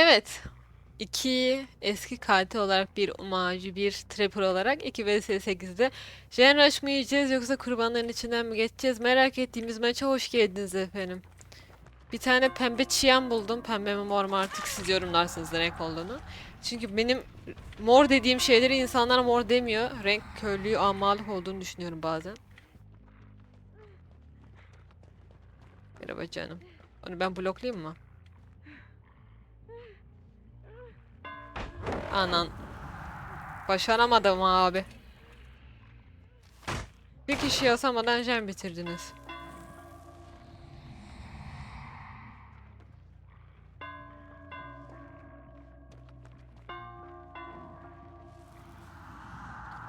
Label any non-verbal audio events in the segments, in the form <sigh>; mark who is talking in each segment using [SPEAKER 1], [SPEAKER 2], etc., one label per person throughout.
[SPEAKER 1] Evet. İki eski katil olarak bir umacı, bir trapper olarak 2 vs 8'de Jen Rush mı yiyeceğiz yoksa kurbanların içinden mi geçeceğiz? Merak ettiğimiz maça hoş geldiniz efendim. Bir tane pembe çiyan buldum. Pembe mi mor mu artık siz yorumlarsınız renk olduğunu. Çünkü benim mor dediğim şeyleri insanlar mor demiyor. Renk körlüğü amalık olduğunu düşünüyorum bazen. Merhaba canım. Onu ben bloklayayım mı? Anan. Başaramadım abi. Bir kişi yasamadan jen bitirdiniz.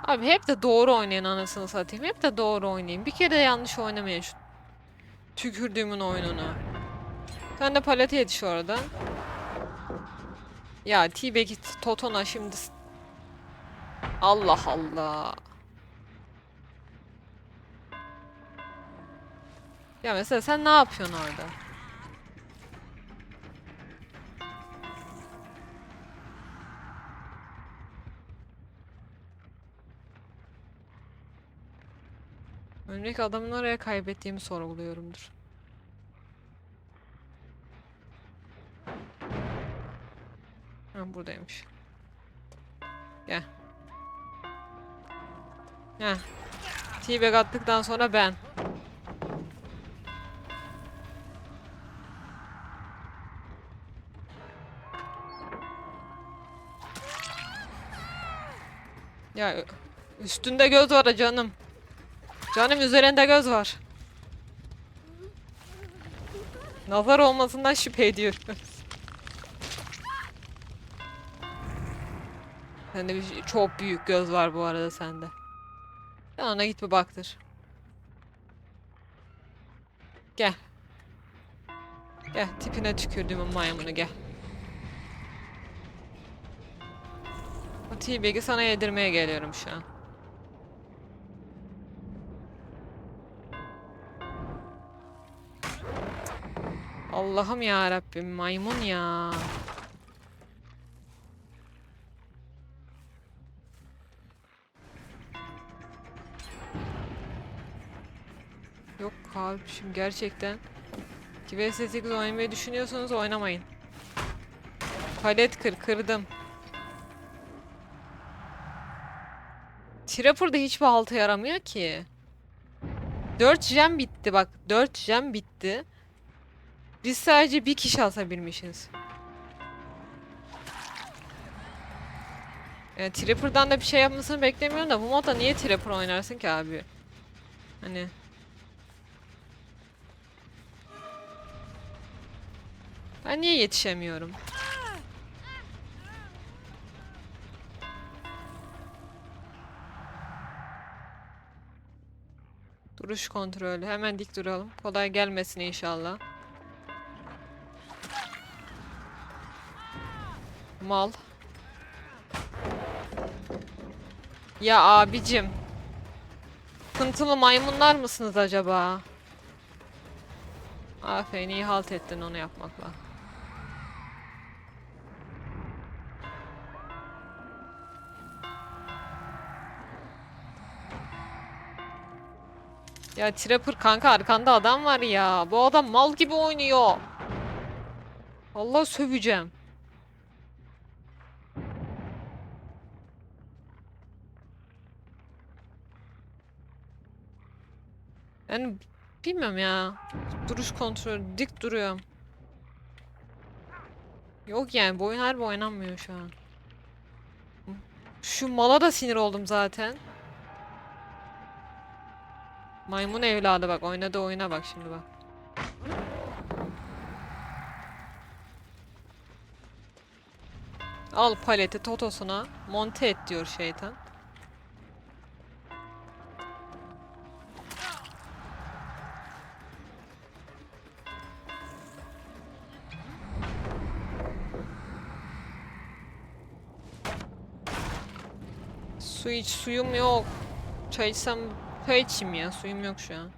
[SPEAKER 1] Abi hep de doğru oynayın anasını satayım. Hep de doğru oynayın. Bir kere de yanlış oynamayın şu tükürdüğümün oyununu. Sen de palete yetiş oradan. Ya T-Bag'i Totona şimdi... Allah Allah. Ya mesela sen ne yapıyorsun orada? Öndeki adamın oraya kaybettiğimi sorguluyorumdur. Ha buradaymış. Gel. Gel. T-bag attıktan sonra ben. Ya üstünde göz var canım. Canım üzerinde göz var. Nazar olmasından şüphe ediyorum. Sende bir şey- çok büyük göz var bu arada sende. Sen git bir baktır. Gel. Gel tipine tükürdüğümün maymunu gel. O T-Bag'i sana yedirmeye geliyorum şu an. Allah'ım ya Rabbim maymun ya. Kardeşim gerçekten. 2 vs 8 oynamayı düşünüyorsanız oynamayın. Palet kır kırdım. Trapper'da hiçbir halta yaramıyor ki. 4 jam bitti bak. 4 jam bitti. Biz sadece bir kişi asabilmişiz. Yani Trapper'dan da bir şey yapmasını beklemiyorum da bu modda niye Trapper oynarsın ki abi? Hani Ben niye yetişemiyorum? Duruş kontrolü. Hemen dik duralım. Kolay gelmesin inşallah. Mal. Ya abicim. Sıkıntılı maymunlar mısınız acaba? Aferin iyi halt ettin onu yapmakla. Ya Trapper kanka arkanda adam var ya. Bu adam mal gibi oynuyor. Allah söveceğim. Yani bilmiyorum ya. Duruş kontrolü dik duruyorum. Yok yani bu oyun harbi oynanmıyor şu an. Şu mala da sinir oldum zaten. Maymun evladı bak oynadı oyuna bak şimdi bak. Al paleti totosuna monte et diyor şeytan. Su iç suyum yok. Çay içsem çay içeyim ya. Suyum yok şu an.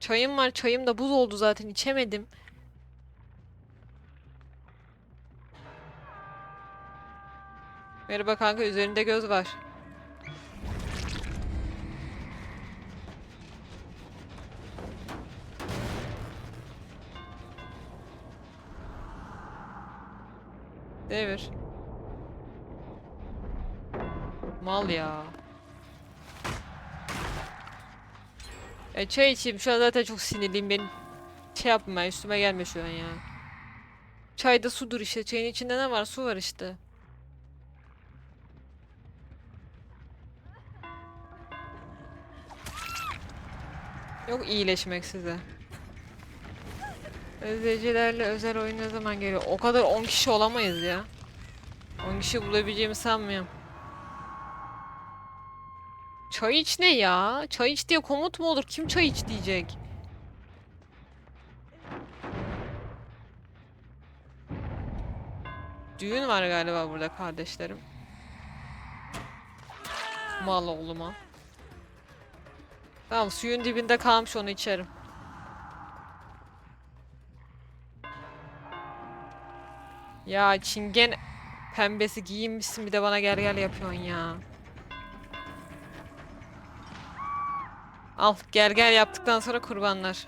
[SPEAKER 1] Çayım var. Çayım da buz oldu zaten. içemedim. Merhaba kanka. Üzerinde göz var. Devir. Mal ya. E çay içeyim şu an zaten çok sinirliyim benim şey yapma üstüme gelme şu an ya. Çayda sudur işte çayın içinde ne var su var işte. Yok iyileşmek size. Özleyicilerle özel oyun ne zaman geliyor? O kadar 10 kişi olamayız ya. 10 kişi bulabileceğimi sanmıyorum. Çay iç ne ya? Çay iç diye komut mu olur? Kim çay iç diyecek? Düğün var galiba burada kardeşlerim. Mal oğluma. Tamam suyun dibinde kalmış onu içerim. Ya çingen pembesi giyinmişsin bir de bana gel gel yapıyorsun ya. Al gel yaptıktan sonra kurbanlar.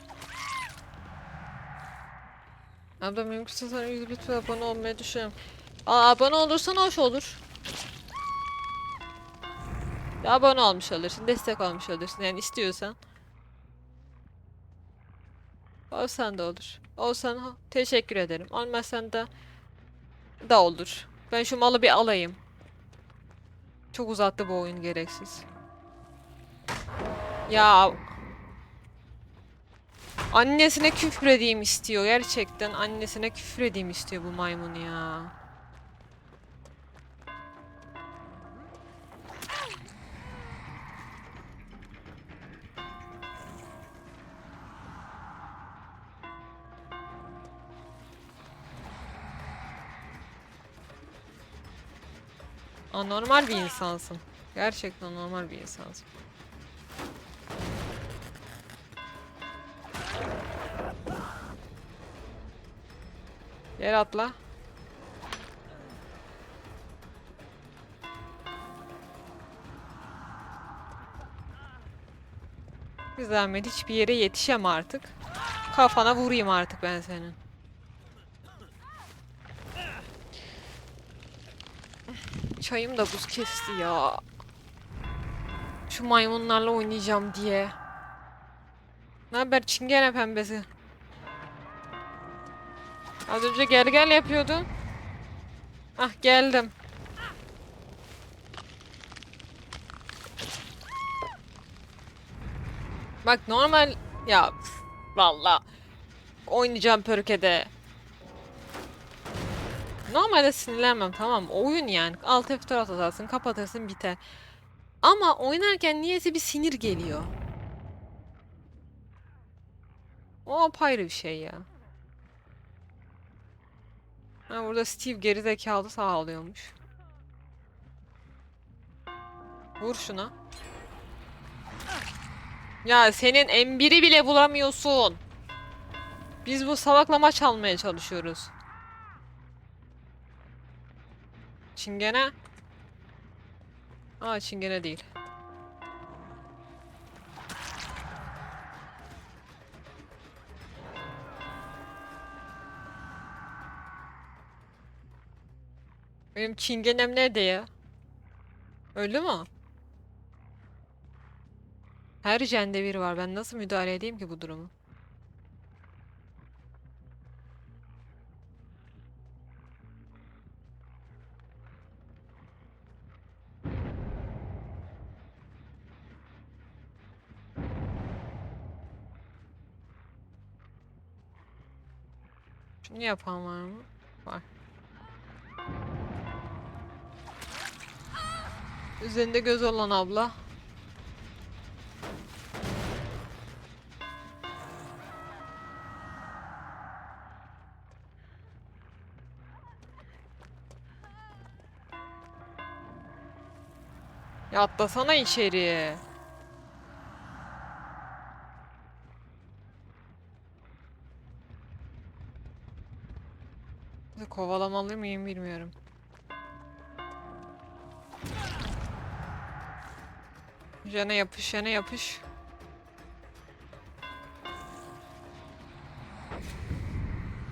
[SPEAKER 1] Abla mümkünse sana yüz lütfen abone olmayı düşünüyorum. Aa abone olursan hoş olur. Bir abone olmuş olursun, destek olmuş olursun yani istiyorsan. Olsan da olur. Olsan teşekkür ederim. Olmazsan da da olur. Ben şu malı bir alayım. Çok uzattı bu oyun gereksiz. Ya Annesine küfür edeyim istiyor gerçekten. Annesine küfür edeyim istiyor bu maymun ya. Anormal bir insansın. Gerçekten normal bir insansın. Gel atla. Bir zahmet hiçbir yere yetişem artık. Kafana vurayım artık ben senin. Çayım da buz kesti ya. Şu maymunlarla oynayacağım diye. Ne haber çingene pembesi? Az önce gel gel yapıyordun. Ah geldim. Bak normal ya valla oynayacağım pörkede. Normalde sinirlenmem tamam oyun yani alt F4 atarsın kapatırsın biter. Ama oynarken niyeyse bir sinir geliyor. O apayrı bir şey ya. Ha burada Steve gerizekalı sağlıyormuş. Vur şuna. Ya senin M1'i bile bulamıyorsun. Biz bu salakla maç almaya çalışıyoruz. Çingene. Aa çingene değil. Benim çingenem nerede ya? Öldü mü? Her jende bir var. Ben nasıl müdahale edeyim ki bu durumu? Şunu yapan var mı? Var. Üzerinde göz olan abla. Ya atlasana içeriye. Kovalamalı mıyım bilmiyorum. Jene yapış, jene yapış.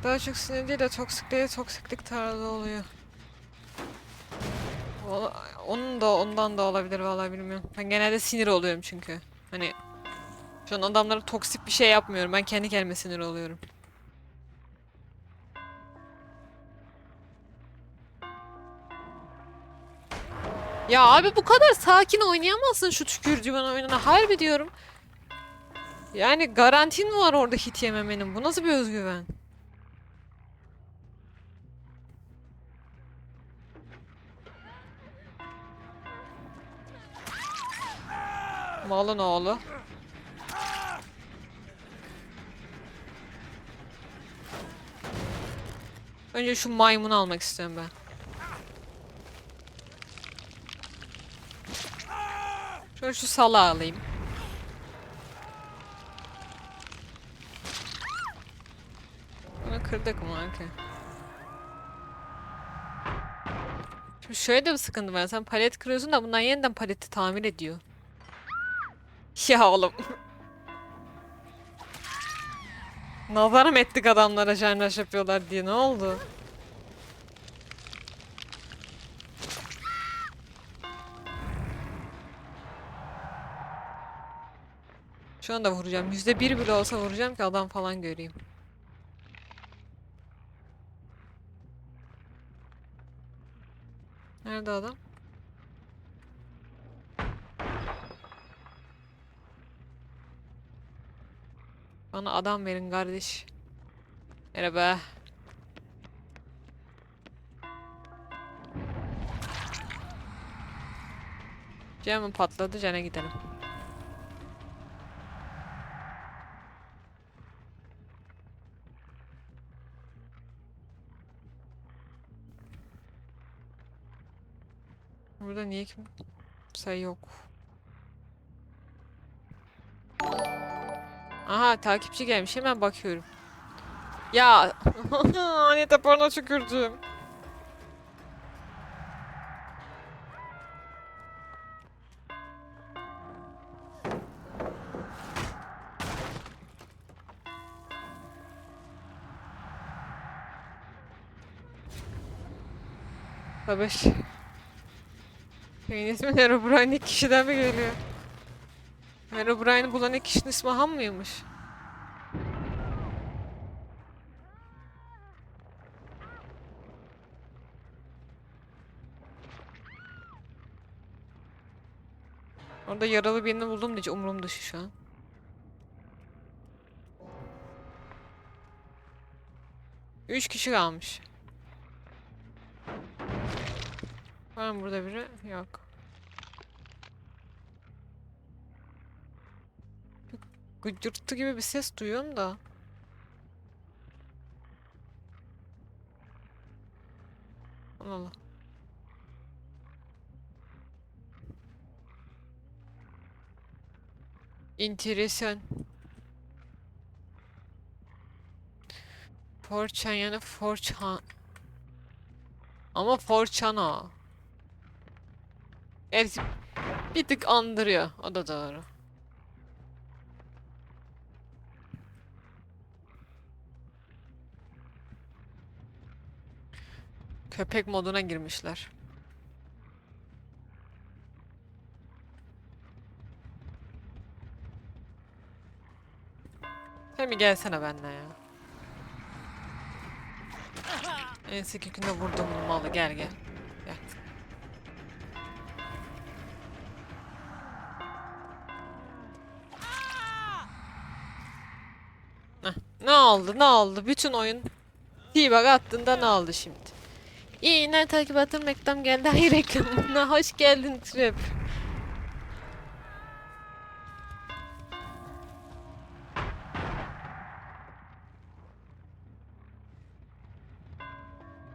[SPEAKER 1] Daha çok sinir değil de toksikliğe toksiklik tarzı oluyor. Onun da ondan da olabilir vallahi bilmiyorum. Ben genelde sinir oluyorum çünkü. Hani şu an adamlara toksik bir şey yapmıyorum. Ben kendi kendime sinir oluyorum. Ya abi bu kadar sakin oynayamazsın şu tükürcümen oyununa. Harbi diyorum. Yani garantin var orada hit yememenin? Bu nasıl bir özgüven? Malın oğlu. Önce şu maymunu almak istiyorum ben. Şöyle şu salağı alayım. Bunu kırdık mı? Okey. Şimdi şöyle de bir sıkıntı var. Sen palet kırıyorsun da bundan yeniden paleti tamir ediyor. <laughs> Ya oğlum. Nazar mı ettik adamlara jenraş yapıyorlar diye ne oldu? Şu anda vuracağım. Yüzde bir bile olsa vuracağım ki adam falan göreyim. Nerede adam? Bana adam verin kardeş. Merhaba. Camı patladı, cana gidelim. Niye kimse yok? Aha takipçi gelmiş hemen bakıyorum. Ya <laughs> Anita porno tükürdüm. Tabii. Şeyin ismi Herobrine ilk kişiden mi geliyor? Herobrine'i bulan ilk kişinin ismi Han mıymış? Orada yaralı birini buldum hiç umurum dışı şu an. Üç kişi kalmış. Var mı burada biri? Yok. Gıcırtı gibi bir ses duyuyorum da. Allah. Enteresan. Forçan yani Forçan. Ama Forçana. Hepsi bir tık andırıyor. O da doğru. Köpek moduna girmişler. Sen bir gelsene benimle ya. En günde vurdum bu malı gel gel. Ne oldu ne oldu bütün oyun T-Bug attığında ne oldu şimdi? İyi yine takip attım reklam geldi. <laughs> Hayır reklamına hoş geldin Trip.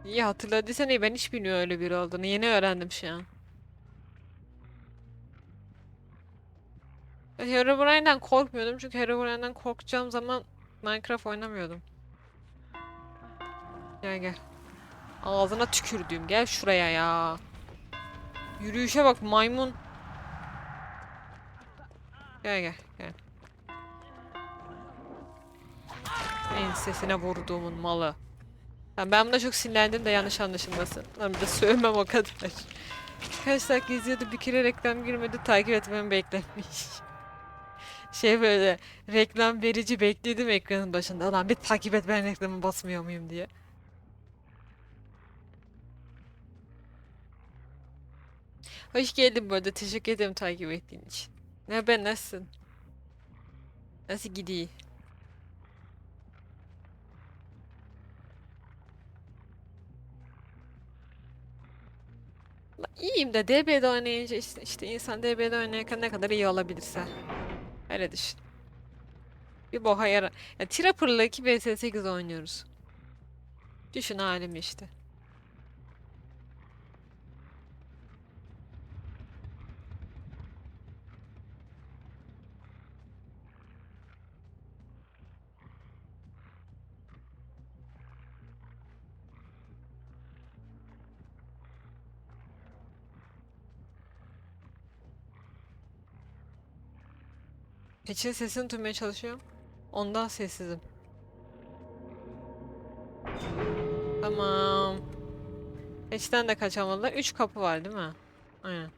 [SPEAKER 1] İyi hatırladıysan iyi ben hiç bilmiyorum öyle biri olduğunu. Yeni öğrendim şu an. Herobrine'den korkmuyordum çünkü Herobrine'den korkacağım zaman Minecraft oynamıyordum. Gel gel. Ağzına tükürdüğüm. Gel şuraya ya. Yürüyüşe bak maymun. Gel gel gel. Ensesine vurduğumun malı. Tamam, ben buna çok sinirlendim de yanlış anlaşılmasın. Bir de sövmem o kadar. Kaç dakika izliyordu bir kere reklam girmedi takip etmemi beklemiş. Şey böyle reklam verici bekledim ekranın başında. Lan bir takip et ben reklamı basmıyor muyum diye. Hoş geldin bu arada. Teşekkür ederim takip ettiğin için. Ne ben nasılsın? Nasıl gidiyor? İyiyim de DB'de oynayınca işte, işte insan DB'de oynarken ne kadar iyi olabilirse. Öyle düşün. Bir boha yara... Ya Trapper'la 2 vs 8 oynuyoruz. Düşün halimi işte. Keçin sesini duymaya çalışıyorum. Ondan sessizim. Tamam. Keçten de kaçamadılar. Üç kapı var değil mi? Aynen.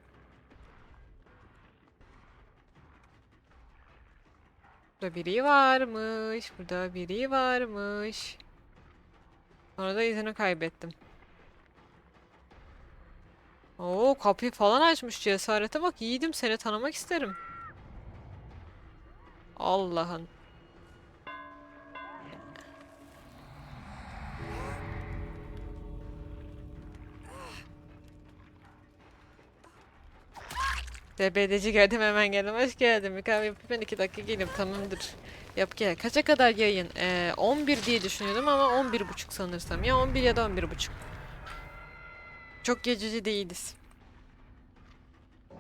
[SPEAKER 1] Burada biri varmış. Burada biri varmış. Sonra da izini kaybettim. Oo kapıyı falan açmış cesarete bak yiğidim seni tanımak isterim. Allah'ın. DBD'ci geldim hemen geldim. Hoş geldin. Kahve yapıp ben iki dakika geleyim. Tamamdır. Yap gel. Kaça kadar yayın? Ee, 11 diye düşünüyordum ama 11 buçuk sanırsam. Ya 11 ya da 11 buçuk. Çok gececi değiliz.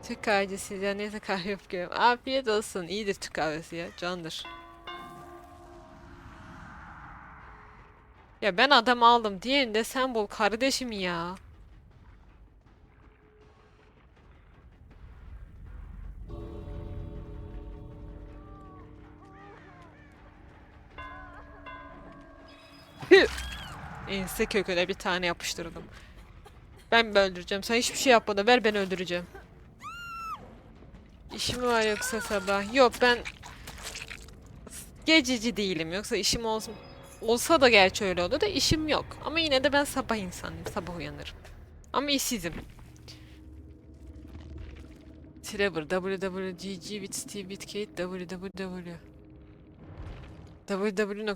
[SPEAKER 1] Türk kahvesi neyse kahve <laughs> yapıyorum. Afiyet olsun. İyidir Türk kahvesi ya. Candır. Ya ben adam aldım. Diğerini de sen bul kardeşim ya. Ense köküne bir tane yapıştırdım. Ben mi öldüreceğim? Sen hiçbir şey yapmadın. Ver ben öldüreceğim. İşim var yoksa sabah? Yok ben gececi değilim. Yoksa işim olsun. Olsa da gerçi öyle oldu da işim yok. Ama yine de ben sabah insanıyım. Sabah uyanırım. Ama işsizim. Trevor www.gg with Steve with Kate www www